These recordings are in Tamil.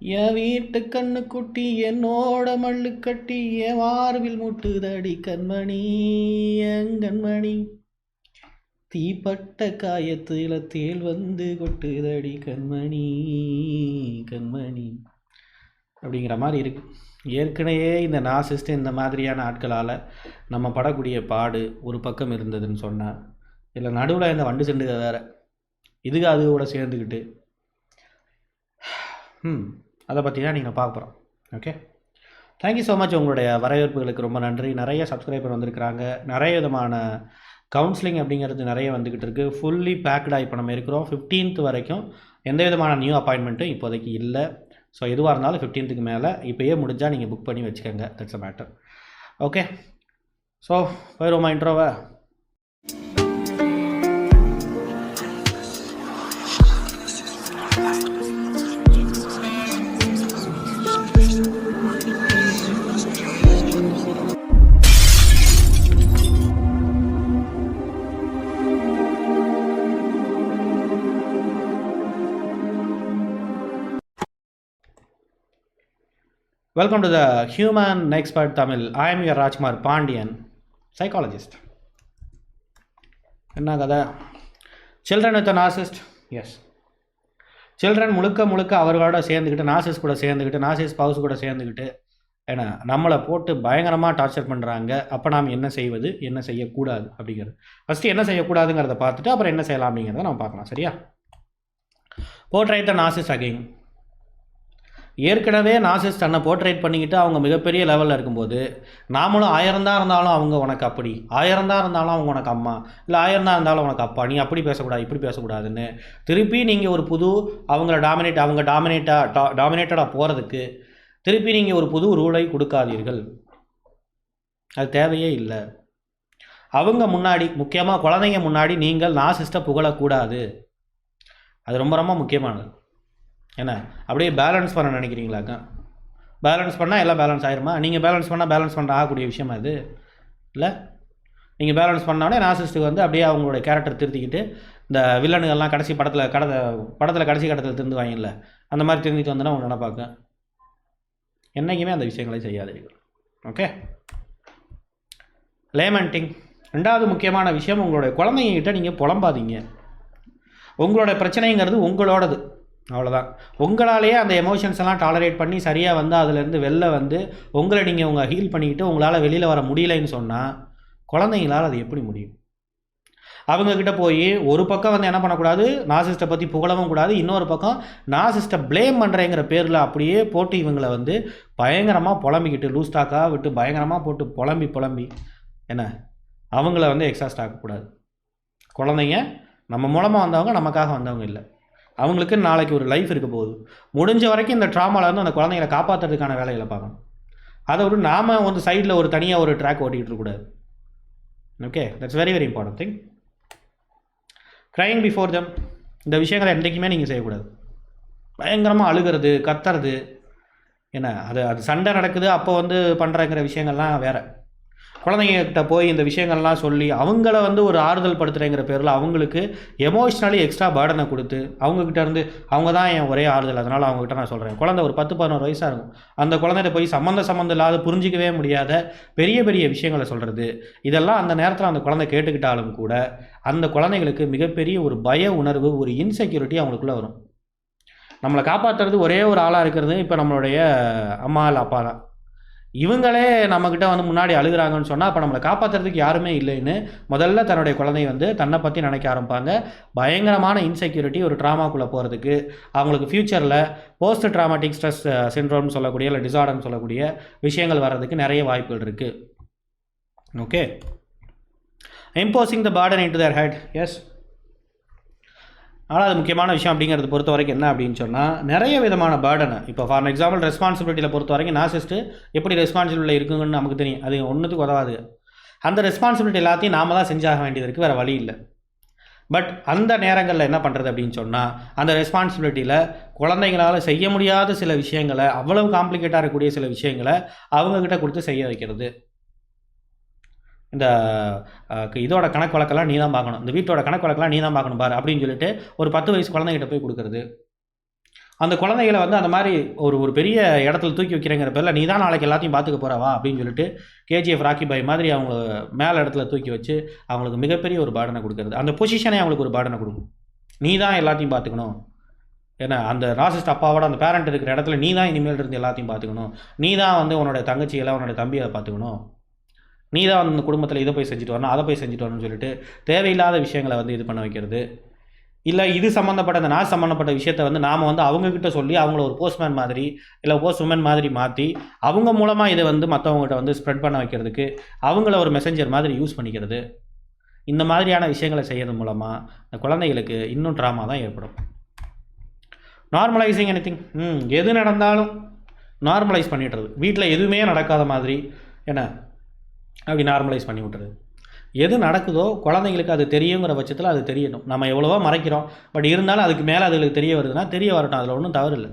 என் வீட்டு கண்ணு குட்டி என்னோட மல்லு கட்டி என் மார்பில் முட்டுதடி கண்மணி என் கண்மணி. தீப்பட்ட காயத்தில் தேள் வந்து கொட்டுதடி கண்மணி கண்மணி. அப்படிங்கிற மாதிரி இருக்கு. ஏற்கனவே இந்த நாசிஸ்ட் இந்த மாதிரியான ஆட்களால் நம்ம படக்கூடிய பாடு ஒரு பக்கம் இருந்ததுன்னு சொன்னால் இல்லை நடுவில் இந்த வண்டு செண்டுக வேற இதுக்கு அது கூட சேர்ந்துக்கிட்டு ம் அதை பற்றி தான் நீங்கள் பார்க்க போகிறோம் ஓகே தேங்க்யூ ஸோ மச் உங்களுடைய வரவேற்புகளுக்கு ரொம்ப நன்றி. நிறைய சப்ஸ்கிரைபர் வந்திருக்கிறாங்க. நிறைய விதமான கவுன்சிலிங் அப்படிங்கிறது நிறைய வந்துக்கிட்டு இருக்குது ஃபுல்லி பேக்கடாக இப்போ நம்ம இருக்கிறோம். 15th வரைக்கும் எந்த விதமான நியூ அப்பாயின்மெண்ட்டும் இப்போதைக்கு இல்லை. ஸோ எதுவாக இருந்தாலும் 15th மேலே இப்போயே முடிஞ்சால் நீங்கள் புக் பண்ணி வச்சுக்கோங்க. That's a matter okay so போயிடுவோமா இன்ட்ரோவை welcome to the human expert Tamil I am your Rajkumar Pandian psychologist என்ன கதை? Children with narcissist yes children முழுக்க முழுக்க அவர்களோட சேர்ந்துக்கிட்டு நாசிஸ் கூட சேர்ந்துக்கிட்டு நாசிஸ் பவுஸ் கூட சேர்ந்துக்கிட்டு ஏன்னா நம்மளை போட்டு பயங்கரமாக டார்ச்சர் பண்ணுறாங்க அப்போ நாம் என்ன செய்வது? என்ன செய்யக்கூடாது? அப்படிங்கிறது. ஃபஸ்ட்டு என்ன செய்யக்கூடாதுங்கிறத பார்த்துட்டு அப்புறம் என்ன செய்யலாம் அப்படிங்கிறத நம்ம பார்க்கலாம். சரியா? போர்ட்ரைட் த நாசிஸ் அகைங் ஏற்கனவே நாசிஸ் தன்னை போர்ட்ரேட் பண்ணிக்கிட்டு அவங்க மிகப்பெரிய லெவலில் இருக்கும்போது நாமளும் ஆயிரம் தான் இருந்தாலும் அவங்க உனக்கு அப்படி ஆயிரம் தான் இருந்தாலும் அவங்க உனக்கு அம்மா இல்லை ஆயிரம் தான் இருந்தாலும் உனக்கு அப்பா நீ அப்படி பேசக்கூடாது இப்படி பேசக்கூடாதுன்னு திருப்பி நீங்கள் ஒரு புது அவங்கள டாமினேட் அவங்க டாமினேட்டாக டா டாமினேட்டடாக போகிறதுக்கு திருப்பி நீங்கள் ஒரு புது ரூலை கொடுக்காதீர்கள். அது தேவையே இல்லை. அவங்க முன்னாடி முக்கியமாக குழந்தைங்க முன்னாடி நீங்கள் நாசிஸ்ட்டை புகழக்கூடாது. அது ரொம்ப ரொம்ப முக்கியமானது. என்ன? அப்படியே பேலன்ஸ் பண்ண நினைக்கிறீங்களாக்கா பேலன்ஸ் பண்ணால் எல்லாம் பேலன்ஸ் ஆயிருமா? நீங்கள் பேலன்ஸ் பண்ணால் பேலன்ஸ் பண்ண ஆகக்கூடிய விஷயமா இது? இல்லை? நீங்கள் பேலன்ஸ் பண்ணோடனே நாசிஸ்ட்டுக்கு வந்து அப்படியே அவங்களுடைய கேரக்டர் திருத்திக்கிட்டு இந்த வில்லனுங்கள்லாம் கடைசி படத்தில் கடை படத்தில் கடைசி கட்டத்தில் திருந்து வாங்கில்ல அந்த மாதிரி திருந்திட்டு வந்தோன்னா அவங்க நினைப்பாங்க என்றைக்குமே அந்த விஷயங்களை செய்யாதீர்கள். ஓகே லேமெண்டிங் ரெண்டாவது முக்கியமான விஷயம் உங்களுடைய குழந்தைங்ககிட்ட நீங்கள் புலம்பாதீங்க. உங்களோட பிரச்சனைங்கிறது உங்களோடது. அவ்வளோதான் உங்களாலேயே அந்த எமோஷன்ஸ் எல்லாம் டாலரேட் பண்ணி சரியாக வந்து அதுலேருந்து வெளில வந்து உங்களை நீங்கள் உங்கள் ஹீல் பண்ணிக்கிட்டு உங்களால் வெளியில் வர முடியலைன்னு சொன்னால் குழந்தைங்களால் அது எப்படி முடியும்? அவங்கக்கிட்ட போய் ஒரு பக்கம் வந்து என்ன பண்ணக்கூடாது? நாசிஸ்ட்டை பற்றி புகழவும் கூடாது. இன்னொரு பக்கம் நாசிஸ்ட்டை ப்ளேம் பண்ணுறேங்கிற பேரில் அப்படியே போட்டு இவங்களை வந்து பயங்கரமாக புலம்பிக்கிட்டு லூஸ்டாக்காக விட்டு பயங்கரமாக போட்டு புலம்பி புலம்பி என்ன? அவங்கள வந்து எக்ஸாஸ்ட் ஆகக்கூடாது குழந்தைங்க நம்ம மூலமாக வந்தவங்க நமக்காக வந்தவங்க இல்லை. அவங்களுக்கு நாளைக்கு ஒரு லைஃப் இருக்க போகுது. முடிஞ்ச வரைக்கும் இந்த ட்ராமாவில் அந்த குழந்தைங்களை காப்பாற்றுறதுக்கான வேலைகளை பார்க்கணும். அதை விட நாம் வந்து சைடில் ஒரு தனியாக ஒரு ட்ராக் ஓட்டிகிட்டு இருக்கக்கூடாது. Okay that's very very important thing crying before them இந்த விஷயங்களை என்றைக்குமே நீங்கள் செய்யக்கூடாது. பயங்கரமாக அழுகிறது கத்துறது. என்ன? அது அது சண்டை நடக்குது அப்போ வந்து பண்ணுறங்கிற விஷயங்கள்லாம் வேறு. குழந்தைங்கக்கிட்ட போய் இந்த விஷயங்கள்லாம் சொல்லி அவங்கள வந்து ஒரு ஆறுதல் படுத்துகிறேங்கிற பேரில் அவங்களுக்கு எமோஷ்னலி எக்ஸ்ட்ரா பேர்டனை கொடுத்து அவங்கக்கிட்ட இருந்து அவங்க தான் என் ஒரே ஆறுதல் அதனால் அவங்ககிட்ட நான் சொல்கிறேன் குழந்தை ஒரு பத்து பதினோரு வயசாக இருக்கும். அந்த குழந்தைகிட்ட போய் சம்மந்த சம்மந்தம் இல்லாத புரிஞ்சிக்கவே முடியாத பெரிய பெரிய விஷயங்களை சொல்கிறது இதெல்லாம் அந்த நேரத்தில் அந்த குழந்தை கேட்டுக்கிட்டாலும் கூட அந்த குழந்தைங்களுக்கு மிகப்பெரிய ஒரு பய உணர்வு ஒரு இன்செக்யூரிட்டி அவங்களுக்குள்ளே வரும். நம்மளை காப்பாற்றுறது ஒரே ஒரு ஆளாக இருக்கிறது இப்போ நம்மளுடைய அம்மா இல்லை அப்பா தான். இவங்களே நம்மக்கிட்ட வந்து முன்னாடி அழுகுறாங்கன்னு சொன்னால் அப்போ நம்மளை காப்பாற்றுறதுக்கு யாருமே இல்லைன்னு முதல்ல தன்னுடைய குழந்தை வந்து தன்னை பற்றி நினைக்க ஆரம்பிப்பாங்க. பயங்கரமான இன்செக்யூரிட்டி ஒரு ட்ராமாக்குள்ளே போகிறதுக்கு அவங்களுக்கு ஃப்யூச்சரில் போஸ்ட் ட்ராமாட்டிக் ஸ்ட்ரெஸ் சின்ரோம்னு சொல்லக்கூடிய இல்லை டிசார்டர்னு சொல்லக்கூடிய விஷயங்கள் வர்றதுக்கு நிறைய வாய்ப்புகள் இருக்குது okay imposing the burden into their head yes ஆனால் அது முக்கியமான விஷயம் அப்படிங்கிறது பொறுத்த வரைக்கும் என்ன அப்படின்னு சொன்னால் நிறைய விதமான பேர்டனை இப்போ ஃபார் எக்ஸாம்பிள் ரெஸ்பான்சிபிலிட்டியில் பொறுத்த வரைக்கும் நாசிஸ்ட்டு எப்படி ரெஸ்பான்சிபிலிட்டி இருக்குங்கன்னு நமக்கு தெரியும். அது ஒன்றுத்துக்கு உதவாது. அந்த ரெஸ்பான்சிபிலிட்டி எல்லாத்தையும் நாம தான் செஞ்சாக வேண்டியது இருக்குது வேறு வழி இல்லை. பட் அந்த நேரங்களில் என்ன பண்ணுறது அப்படின்னு சொன்னால் அந்த ரெஸ்பான்சிபிலிட்டியில் குழந்தைங்களால் செய்ய முடியாத சில விஷயங்களை அவ்வளவு காம்ப்ளிகேட்டாக இருக்கக்கூடிய சில விஷயங்களை அவங்கக்கிட்ட கொடுத்து செய்ய வைக்கிறது. இந்த இதோட கணக்கு வழக்கெல்லாம் நீ தான் பார்க்கணும். இந்த வீட்டோட கணக்கு வழக்கெல்லாம் நீ தான் பார்க்கணும் பாரு அப்படின்னு சொல்லிட்டு ஒரு பத்து வயசு குழந்தைகிட்ட போய் கொடுக்குறது. அந்த குழந்தைகளை வந்து அந்த மாதிரி ஒரு ஒரு பெரிய இடத்துல தூக்கி வைக்கிறேங்கிற பேரில் நீ தான் நாளைக்கு எல்லாத்தையும் பார்த்துக்க போகிறவா அப்படின்னு சொல்லிட்டு கேஜிஎஃப் ராக்கி பாய் மாதிரி அவங்க மேலே இடத்துல தூக்கி வச்சு அவங்களுக்கு மிகப்பெரிய ஒரு பாடனை கொடுக்குறது. அந்த பொசிஷனே அவங்களுக்கு ஒரு பாடனை கொடுக்கும். நீ தான் எல்லாத்தையும் பார்த்துக்கணும். ஏன்னா அந்த ராசிஸ்ட் அப்பாவோட அந்த பேரண்ட் இருக்கிற இடத்துல நீ தான் இனிமேல் இருந்து எல்லாத்தையும் பார்த்துக்கணும். நீ தான் வந்து உன்னோட தங்கச்சியெல்லாம் உன்னோட தம்பியை பார்த்துக்கணும். நீ தான் வந்து இந்த குடும்பத்தில் இதை போய் செஞ்சுட்டு வரணும் அதை போய் செஞ்சுட்டு வரணும்னு சொல்லிட்டு தேவையில்லாத விஷயங்களை வந்து இது பண்ண வைக்கிறது. இல்லை இது சம்மந்தப்பட்ட அந்த நான் சம்மந்தப்பட்ட விஷயத்த வந்து நாம் வந்து அவங்கக்கிட்ட சொல்லி அவங்கள ஒரு போஸ்ட்மேன் மாதிரி இல்லை போஸ்ட் உமன் மாதிரி மாற்றி அவங்க மூலமாக இதை வந்து மற்றவங்ககிட்ட வந்து ஸ்ப்ரெட் பண்ண வைக்கிறதுக்கு அவங்கள ஒரு மெசஞ்சர் மாதிரி யூஸ் பண்ணிக்கிறது. இந்த மாதிரியான விஷயங்களை செய்யறது மூலமாக இந்த குழந்தைகளுக்கு இன்னும் ட்ராமா தான் ஏற்படும். நார்மலைசிங் எனிதிங் ம் எது நடந்தாலும் நார்மலைஸ் பண்ணிடுறது. வீட்டில் எதுவுமே நடக்காத மாதிரி என்ன? அப்படி நார்மலைஸ் பண்ணி விட்டுறது எது நடக்குதோ குழந்தைங்களுக்கு அது தெரியுங்கிற பட்சத்தில் அது தெரியணும். நம்ம எவ்வளவோ மறைக்கிறோம். பட் இருந்தாலும் அதுக்கு மேலே அதுகளுக்கு தெரிய வருதுன்னா தெரிய வரட்டும். அதில் ஒன்றும் தவறு இல்லை.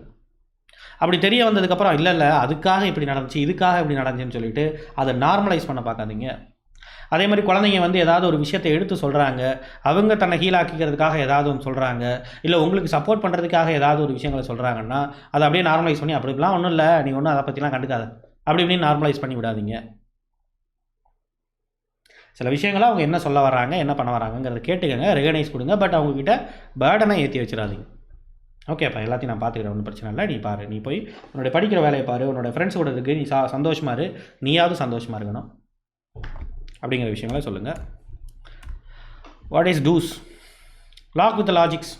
அப்படி தெரிய வந்ததுக்கப்புறம் இல்லை இல்லை அதுக்காக இப்படி நடந்துச்சு இதுக்காக இப்படி நடந்துச்சுன்னு சொல்லிட்டு அதை நார்மலைஸ் பண்ண பார்க்காதீங்க. அதே மாதிரி குழந்தைங்க வந்து ஏதாவது ஒரு விஷயத்தை எடுத்து சொல்கிறாங்க அவங்க தன்னை ஹீலாக்கிக்கிறதுக்காக ஏதாவது ஒன்று சொல்கிறாங்க இல்லை உங்களுக்கு சப்போர்ட் பண்ணுறதுக்காக ஏதாவது ஒரு விஷயங்களை சொல்கிறாங்கன்னா அதை அப்படியே நார்மலைஸ் பண்ணி அப்படி இப்படிலாம் ஒன்றும் இல்லை. நீ ஒன்றும் அதை பற்றிலாம் கண்டுக்காத. அப்படி இப்படின்னு நார்மலைஸ் பண்ணி விடாதீங்க. சில விஷயங்களை அவங்க என்ன சொல்ல வராங்க என்ன பண்ண வராங்கங்கிறத கேட்டுக்கங்க ரெகனைஸ் கொடுங்க பட் அவங்கக்கிட்ட பேர்டனை ஏற்றி வச்சிடாதீங்க. ஓகேப்பா எல்லாத்தையும் நான் பார்த்துக்கிறேன் ஒன்றும் பிரச்சனை இல்லை. நீ பாரு நீ போய் உன்னோட படிக்கிற வேலையை பாரு உன்னோட ஃப்ரெண்ட்ஸ் கூட இருக்கு நீ சா சந்தோஷமா இரு நீயாவது சந்தோஷமாக இருக்கணும். அப்படிங்கிற விஷயங்களை சொல்லுங்கள் what is those lock with logics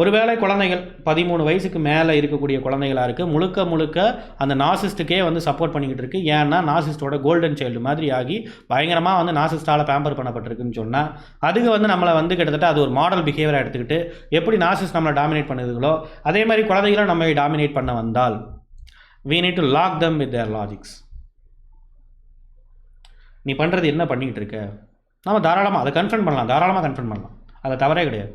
ஒருவேளை குழந்தைகள் பதிமூணு வயசுக்கு மேலே இருக்கக்கூடிய குழந்தைகளாக இருக்குது முழுக்க முழுக்க அந்த நாசிஸ்ட்டுக்கே வந்து சப்போர்ட் பண்ணிக்கிட்டு இருக்கு. ஏன்னா நாசிஸ்டோட கோல்டன் சைல்டு மாதிரி ஆகி பயங்கரமாக வந்து நாசிஸ்டால் பேம்பர் பண்ணப்பட்டிருக்குன்னு சொன்னால் அதுக்கு வந்து நம்மளை வந்து கிட்டத்தட்ட அது ஒரு மாடல் பிஹேவியராக எடுத்துக்கிட்டு எப்படி நாசிஸ்ட் நம்மளை டாமினேட் பண்ணுதுங்களோ அதே மாதிரி குழந்தைகளும் நம்ம டாமினேட் பண்ண வந்தால் we need to lock them with their logics நீ பண்ணுறது என்ன பண்ணிக்கிட்டு இருக்க? நம்ம தாராளமாக அதை கன்ஃபர்ம் பண்ணலாம் தாராளமாக கன்ஃபர்ம் பண்ணலாம். அதை தவறே கிடையாது.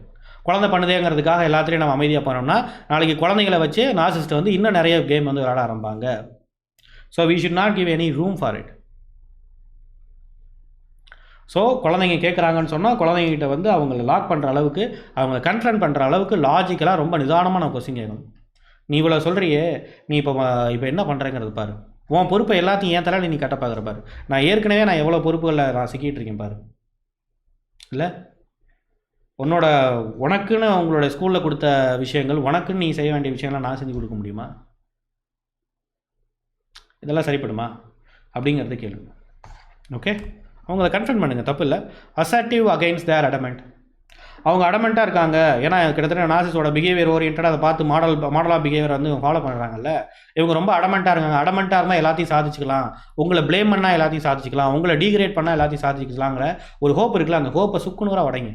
குழந்தை பண்ணுதேங்கிறதுக்காக எல்லாத்துலேயும் நம்ம அமைதியாக போனோம்னா நாளைக்கு குழந்தைங்களை வச்சு நாசிஸ்ட் வந்து இன்னும் நிறைய கேம் வந்து விளாட ஆரம்பிப்பாங்க. So we should not give any room for it so குழந்தைங்க கேட்குறாங்கன்னு சொன்னால் குழந்தைங்கிட்ட வந்து அவங்கள லாக் பண்ணுற அளவுக்கு அவங்கள கன்ஃபர்ன் பண்ணுற அளவுக்கு லாஜிக்கலாக ரொம்ப நிதானமாக நம்ம கொஸ்டின் கேட்கணும் நீ இவ்வளோ சொல்கிறியே நீ இப்போ இப்போ என்ன பண்ணுறேங்கிறது பாரு. உன் பொறுப்பை எல்லாத்தையும் ஏன் தலையில் நீ கட்ட பார்க்குற பாரு. நான் ஏற்கனவே நான் எவ்வளோ பொறுப்புகளில் நான் சிக்கிட்டு இருக்கேன் பாரு. இல்லை? உன்னோட உனக்குன்னு உங்களோட ஸ்கூலில் கொடுத்த விஷயங்கள் உனக்குன்னு நீ செய்ய வேண்டிய விஷயங்கள்லாம் நான் செஞ்சு கொடுக்க முடியுமா? இதெல்லாம் சரிப்படுமா? அப்படிங்கிறத கேளுங்க ஓகே அவங்கள கன்ஃபர்ம் பண்ணுங்கள் தப்பு இல்லை. அசர்டிவ் அகைன்ஸ்ட் தேர் அடமெண்ட் அவங்க அடமெண்ட்டாக இருக்காங்க. ஏன்னா கிட்டத்தட்ட நாசிஸோட பிஹேவியர் ஓரியன்டாக அதை பார்த்து மாடல் மாடலாக பிஹேவியர் வந்து ஃபாலோ பண்ணுறாங்கல்ல இவங்க ரொம்ப அடமெண்ட்டாக இருக்காங்க. அடமெண்ட்டாக இருந்தால் எல்லாத்தையும் சாதிச்சுக்கலாம். உங்களை ப்ளேம் பண்ணால் எல்லாத்தையும் சாதிச்சுக்கலாம். உங்களை டீக்ரேட் பண்ணால் எல்லாத்தையும் சாதிச்சுக்கலாங்கிற ஒரு ஹோப் இருக்குல்ல. அந்த ஹோப்பை சுக்குனுராக உடைங்க.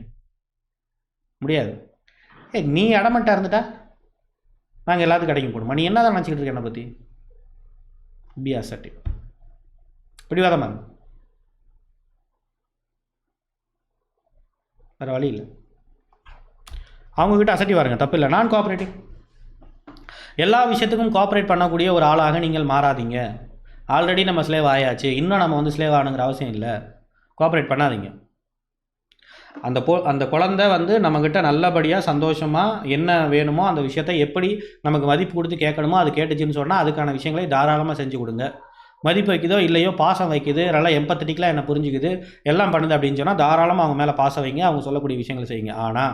முடியாது. ஏய் நீ அடமெண்ட்டாக இருந்துட்டா? நாங்கள் எல்லாத்துக்கும் அடங்கி போடுமா நீ என்ன தான் நினச்சிக்கிட்டு இருக்க என்னை பற்றி பி அசர்டிவ் பிடிவாதமாக இருக்கு வேறு வழி இல்லை. அவங்கக்கிட்ட அசட்டி வாருங்க தப்பு இல்லை. நான் கோஆப்ரேட்டிவ் எல்லா விஷயத்துக்கும் கோஆப்ரேட் பண்ணக்கூடிய ஒரு ஆளாக நீங்கள் மாறாதீங்க. ஆல்ரெடி நம்ம ஸ்லேவ் ஆயாச்சு. இன்னும் நம்ம வந்து ஸ்லேவ் ஆகணுங்கிற அவசியம் இல்லை. கோஆப்ரேட் பண்ணாதீங்க. அந்த பொ அந்த குழந்தை வந்து நம்மக்கிட்ட நல்லபடியாக சந்தோஷமாக என்ன வேணுமோ அந்த விஷயத்தை எப்படி நமக்கு மதிப்பு கொடுத்து கேட்கணுமோ அது கேட்டுச்சுன்னு சொன்னால் அதுக்கான விஷயங்களை தாராளமாக செஞ்சு கொடுங்க. மதிப்பு வைக்குதோ இல்லையோ பாசம் வைக்குது நல்லா எம்பத்தட்டிக்கலாக என்ன புரிஞ்சுக்குது எல்லாம் பண்ணுது அப்படின்னு சொன்னால் தாராளமாக அவங்க மேலே பாசம் வைங்க அவங்க சொல்லக்கூடிய விஷயங்களை செய்யுங்க. ஆனால்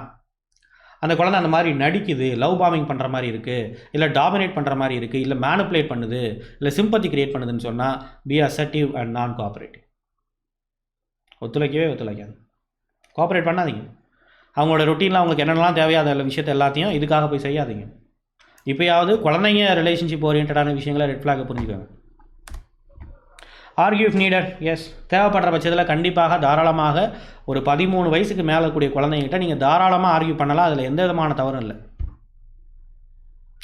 அந்த குழந்தை அந்த மாதிரி நடிக்குது லவ் பாமிங் பண்ணுற மாதிரி இருக்குது இல்லை டாமினேட் பண்ணுற மாதிரி இருக்குது இல்லை மேனுப்புலேட் பண்ணுது இல்லை சிம்பத்தி கிரியேட் பண்ணுதுன்னு சொன்னால் be assertive and non cooperative ஒத்துழைக்கவே ஒத்துழைக்காது. கோஆப்ரேட் பண்ணாதீங்க. அவங்களோட ரொட்டீனில் அவங்களுக்கு என்னென்னலாம் தேவையோ அதில் விஷயத்தை எல்லாத்தையும் இதுக்காக போய் செய்யாதீங்க. இப்போயாவது குழந்தைங்க ரிலேஷன்ஷிப் ஓரியன்டான விஷயங்களை ரெட் ஃப்ளாகை புரிஞ்சுக்கோங்க. ஆர்கியூ இஃப் நீடட் எஸ் தேவைப்படுற பட்சத்தில் கண்டிப்பாக தாராளமாக ஒரு பதிமூணு வயசுக்கு மேலே கூடிய குழந்தைங்கிட்ட நீங்கள் தாராளமாக ஆர்கியூ பண்ணலாம். அதில் எந்த விதமான தவறும் இல்லை.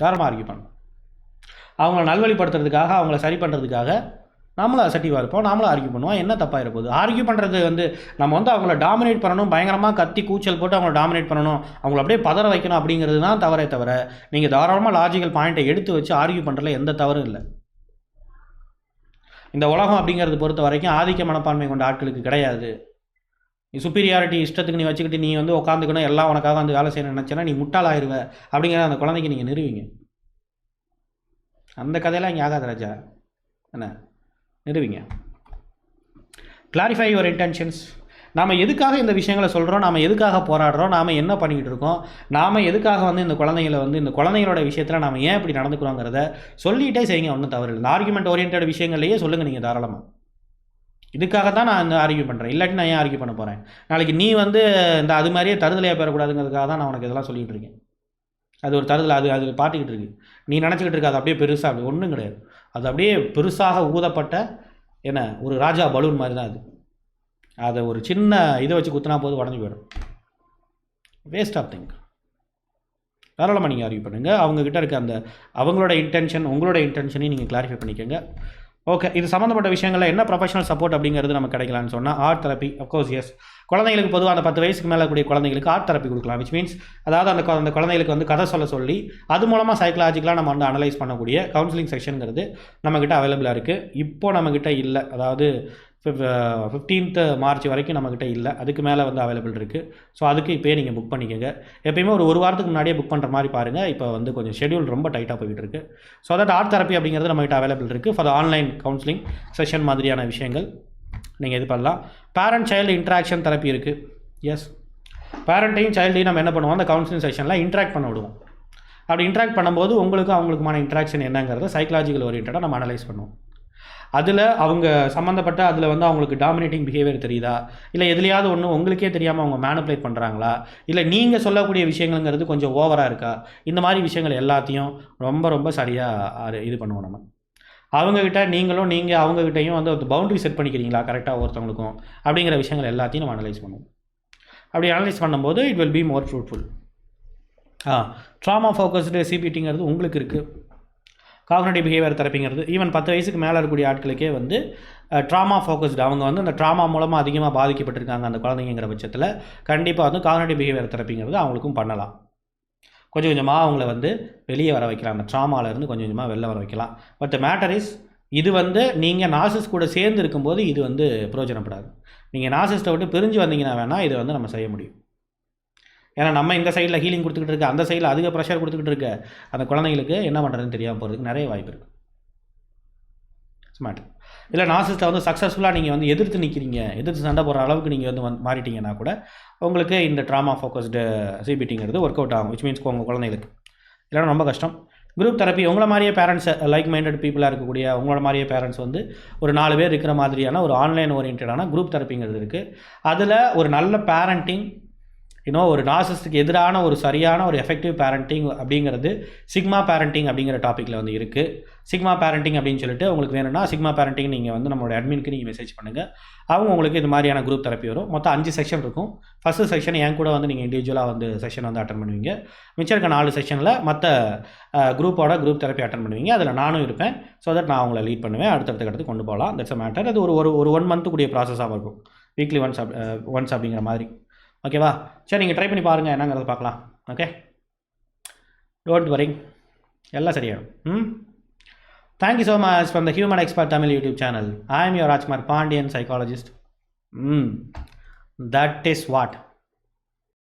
தாராளமாக ஆர்கியூ பண்ணலாம். அவங்கள நல்வழிப்படுத்துறதுக்காக அவங்கள சரி பண்ணுறதுக்காக நாமளும் அசட்டிவாக இருப்போம் நாமளும் ஆர்கியூ பண்ணுவோம். என்ன தப்பாக இருப்போது ஆர்கியூ பண்ணுறது வந்து நம்ம வந்து அவங்கள டாமினேட் பண்ணணும் பயங்கரமாக கத்தி கூச்சல் போட்டு அவங்கள டாமினேட் பண்ணணும். அவங்கள அப்படியே பதற வைக்கணும் அப்படிங்கிறது தான் தவறே தவிர நீங்கள் தாராளமாக லாஜிக்கல் பாயிண்ட்டை எடுத்து வச்சு ஆர்கியூ பண்ணுறதுல எந்த தவறும் இல்லை. இந்த உலகம் அப்படிங்கிறது பொறுத்த வரைக்கும் ஆதிக்க மனப்பான்மை கொண்ட ஆட்களுக்கு கிடையாது. நீ சுப்பீரியாரிட்டி இஷ்டத்துக்கு நீ வச்சுக்கிட்டு நீ வந்து உட்காந்துக்கணும் எல்லாம் உனக்காக வந்து வேலை செய்யணும்னு நினச்சேன்னா நீ முட்டாளாயிருவ அப்படிங்கிறத அந்த குழந்தைக்கு நீங்கள் நிறுவீங்க. அந்த கதையெல்லாம் இங்கே ஆகாது ராஜா. என்ன? நிறுவிங்க. கிளாரிஃபை யுவர் இன்டென்ஷன்ஸ் நாம் எதுக்காக இந்த விஷயங்களை சொல்கிறோம் நாம் எதுக்காக போராடுறோம்? நாம் என்ன பண்ணிக்கிட்டு இருக்கோம்? நாம் எதுக்காக வந்து இந்த குழந்தைங்களை வந்து இந்த குழந்தைங்களோட விஷயத்தில் நாம் ஏன் இப்படி நடந்துக்கிறோங்கிறத சொல்லிகிட்டே செய்யுங்க. ஒன்றும் தவறு இல்லை ஆர்குமெண்ட் ஓரியன்ட் விஷயங்கள்லையே சொல்லுங்கள் நீங்கள் தாராளமாக இதுக்காக தான் நான் இந்த ஆர்கியூ பண்ணுறேன் இல்லாட்டி நான் ஏன் ஆர்கியூ பண்ண போகிறேன் நாளைக்கு நீ வந்து இந்த அது மாதிரியே தருதலையாக பெறக்கூடாதுங்கிறதுக்காக தான் நான் உனக்கு இதெல்லாம் சொல்லிகிட்டு இருக்கேன். அது ஒரு தருதலை. அது அது பார்த்துக்கிட்டு இருக்கு. நீ நினச்சிக்கிட்டு இருக்க அது அப்படியே பெருசாக அப்படி ஒன்றும் கிடையாது. அது அப்படியே பெருசாக ஊதப்பட்ட என்ன ஒரு ராஜா பலூன் மாதிரி தான் அது. அதை ஒரு சின்ன இதை வச்சு குத்துனா போது உடஞ்சி போயிடும். வேஸ்ட் ஆஃப் திங்க் தாராளமாக நீங்கள் அறிவு பண்ணுங்கள் அவங்கக்கிட்ட இருக்க அந்த அவங்களோட இன்டென்ஷன் உங்களோட இன்டென்ஷனையும் நீங்கள் கிளாரிஃபை பண்ணிக்கோங்க. ஓகே இது சம்மந்தப்பட்ட விஷயங்களில் என்ன ப்ரொஃபஷனல் சப்போர்ட் அப்படிங்கிறது நமக்கு கிடைக்கலாம்னு சொன்னால் ஆர்ட் தெரப்பி அஃப்கோர்ஸ் எஸ் குழந்தைங்களுக்கு பொதுவாக அந்த பத்து வயசுக்கு மேலே கூடிய குழந்தைங்களுக்கு ஆர்ட் தெரப்பி கொடுக்கலாம் விச் மீன்ஸ் அதாவது அந்த அந்த குழந்தைங்களுக்கு வந்து கதை சொல்ல சொல்லி அது மூலமாக சைக்கலாஜிக்கலாக நம்ம வந்து அனலைஸ் பண்ணக்கூடிய கவுன்சிலிங் செக்ஷனுங்கிறது நம்மக்கிட்ட அவைலபிளாக இருக்குது இப்போது நம்மக்கிட்ட இல்லை. அதாவது ஃபிஃப்டீன்த் மார்ச் uh, வரைக்கும் நம்மக்கிட்ட இல்லை. அதுக்கு மேலே வந்து அவைலபிள் இருக்குது ஸோ அதுக்கு இப்போயே நீங்கள் புக் பண்ணிக்கோங்க. எப்பயுமே ஒரு ஒரு வாரத்துக்கு முன்னாடியே புக் பண்ணுற மாதிரி பாருங்கள் இப்போ வந்து கொஞ்சம் ஷெடியூல் ரொம்ப டைட்டாக போயிட்டு இருக்குது ஸோ அதாவது ஆர்ட் தெரப்பி அப்படிங்கிறது நம்மகிட்ட அவைலபிள் இருக்குது ஃபார் ஆன்லைன் கவுன்சிலிங் செஷன் மாதிரியான விஷயங்கள் நீங்கள் இது பண்ணலாம். பேரண்ட் சைல்டு இன்ட்ராக்ஷன் தெரப்பி இருக்குது எஸ் பேரண்ட்டையும் சைல்டையும் நம்ம என்ன பண்ணுவோம்? அந்த கவுன்சிலிங் செஷனில் இன்ட்ராக்ட் பண்ண விடுவோம். அப்படி இன்ட்ராக்ட் பண்ணும்போது உங்களுக்கு அவங்களுக்குமான இன்ட்ராக்ஷன் என்னங்கிறத சைக்கலாஜிக்கல் ஓரியன்டாக நம்ம அனலைஸ் பண்ணுவோம். அதில் அவங்க சம்மந்தப்பட்ட அதில் வந்து அவங்களுக்கு டாமினேட்டிங் பிஹேவியர் தெரியுதா? இல்லை எதுலையாவது ஒன்று உங்களுக்கே தெரியாமல் அவங்க மேனுப்ளேட் பண்ணுறாங்களா இல்லை நீங்கள் சொல்லக்கூடிய விஷயங்கள்ங்கிறது கொஞ்சம் ஓவராக இருக்கா? இந்த மாதிரி விஷயங்கள் எல்லாத்தையும் ரொம்ப ரொம்ப சரியாக இது பண்ணுவோம் நம்ம. அவங்கக்கிட்ட நீங்களும் நீங்கள் அவங்கக்கிட்டையும் வந்து ஒரு பவுண்டரி செட் பண்ணிக்கிறீங்களா? கரெக்டாக ஒருத்தவங்களுக்கும் அப்படிங்கிற விஷயங்கள் எல்லாத்தையும் நம்ம அனலைஸ் பண்ணுவோம். அப்படி அனலைஸ் பண்ணும்போது it will be more fruitful ah trauma focused சிபிடிங்கிறது உங்களுக்கு இருக்குது காக்னேட்டிவ் பிஹேவியர் தெரப்பிங்கிறது ஈவன் பத்து வயசுக்கு மேலே இருக்கக்கூடிய ஆட்களுக்கே வந்து ட்ராமா ஃபோக்கஸ்டு அவங்க வந்து அந்த ட்ராமா மூலமாக அதிகமாக பாதிக்கப்பட்டிருக்காங்க அந்த குழந்தைங்கிற பட்சத்தில் கண்டிப்பாக வந்து காக்னேட்டிவ் பிஹேவியர் தெரப்பிங்கிறது அவங்களுக்கும் பண்ணலாம். கொஞ்சம் கொஞ்சமாக அவங்கள வந்து வெளியே வர வைக்கலாம். அந்த ட்ராமாவிலேருந்து கொஞ்சம் கொஞ்சமாக வெளில வர வைக்கலாம். பட் மேட்டர் இஸ் இது வந்து நீங்கள் நாசிஸ் கூட சேர்ந்து இருக்கும்போது இது வந்து பிரயோஜனப்படாது. நீங்கள் நாசிஸ்ட்டை விட்டு பிரிஞ்சு வந்தீங்கன்னா வேணால் இதை வந்து நம்ம செய்ய முடியும். ஏன்னா நம்ம இந்த சைடில் ஹீலிங் கொடுத்துக்கிட்டு இருக்க அந்த சைடில் அதிக ப்ரெஷர் கொடுத்துக்கிட்டு இருக்க அந்த குழந்தைங்களுக்கு என்ன பண்ணுறதுன்னு தெரியாமல் போகிறதுக்கு நிறைய வாய்ப்பு இருக்குது ஸ்மார்ட் இல்லை நாசிஸ்ட்டை வந்து சக்ஸஸ்ஃபுல்லாக நீங்கள் வந்து எதிர்த்து நிற்கிறீங்க எதிர்த்து சண்டை போடுற அளவுக்கு நீங்கள் வந்து வந்து மாறிட்டீங்கன்னா கூட உங்களுக்கு இந்த ட்ராமா ஃபோக்கஸ்டு சிபிடிங்கிறது ஒர்க் அவுட் ஆகும் விச் மீன்ஸ் உங்கள் குழந்தைகளுக்கு. இல்லைன்னா ரொம்ப கஷ்டம். குரூப் தெரப்பி உங்களை மாதிரியே பேரண்ட்ஸ் லைக் மைண்டட் பீப்புளாக இருக்கக்கூடிய உங்களோட மாதிரியே பேரண்ட்ஸ் வந்து ஒரு நாலு பேர் இருக்கிற மாதிரியான ஒரு ஆன்லைன் ஓரியன்டான குரூப் தெரப்பிங்கிறது இருக்குது அதில் ஒரு நல்ல பேரண்டிங் இன்னும் ஒரு நாசிஸ்டுக்கு எதிரான ஒரு சரியான ஒரு எஃபெக்டிவ் பேரண்டிங் அப்படிங்கிறது சிக்மா பேரண்டிங் அப்படிங்கிற டாப்பிக்கில் வந்து இருக்குது சிக்மா பேரண்டிங் அப்படின்னு சொல்லிட்டு உங்களுக்கு வேணும்னா சிக்மா பேரண்டிங் நீங்கள் வந்து நம்மளோட அட்மின்க்கு நீங்கள் மெசேஜ் பண்ணுங்கள் அவங்க உங்களுக்கு இது மாதிரியான குரூப் தெரப்பி வரும். மொத்தம் அஞ்சு செக்ஷன் இருக்கும். ஃபஸ்ட்டு செக்ஷன் என் கூட வந்து நீங்கள் இண்டிவிஜுவலாக வந்து செஷன் வந்து அட்டன் பண்ணுவீங்க. மிச்சம் இருக்க நாலு செக்ஷனில் மற்ற குரூப்போட குரூப் தெரப்பி அட்டன் பண்ணுவீங்க. அதில் நானும் இருப்பேன். ஸோ தட் நான் அவங்கள லீட் பண்ணுவேன். அடுத்தடுத்த கட்டத்துக்கு கொண்டு போகலாம். தட்ஸ் அ மேட்டர் அது ஒரு ஒரு ஒரு ஒன் மந்த்துக்குரிய ப்ராசஸாக இருக்கும் வீக்லி ஒன்ஸ் அப் ஒன்ஸ் அப்படிங்கிற மாதிரி. ஓகேவா சரி நீங்கள் ட்ரை பண்ணி பாருங்கள் என்னங்கிறத பார்க்கலாம். ஓகே டோன்ட் வரிங் எல்லாம் சரியாயிடும் ம்? Thank you so much from the human expert Tamil YouTube channel I am your Rajkumar Pandian psychologist hmm. That is what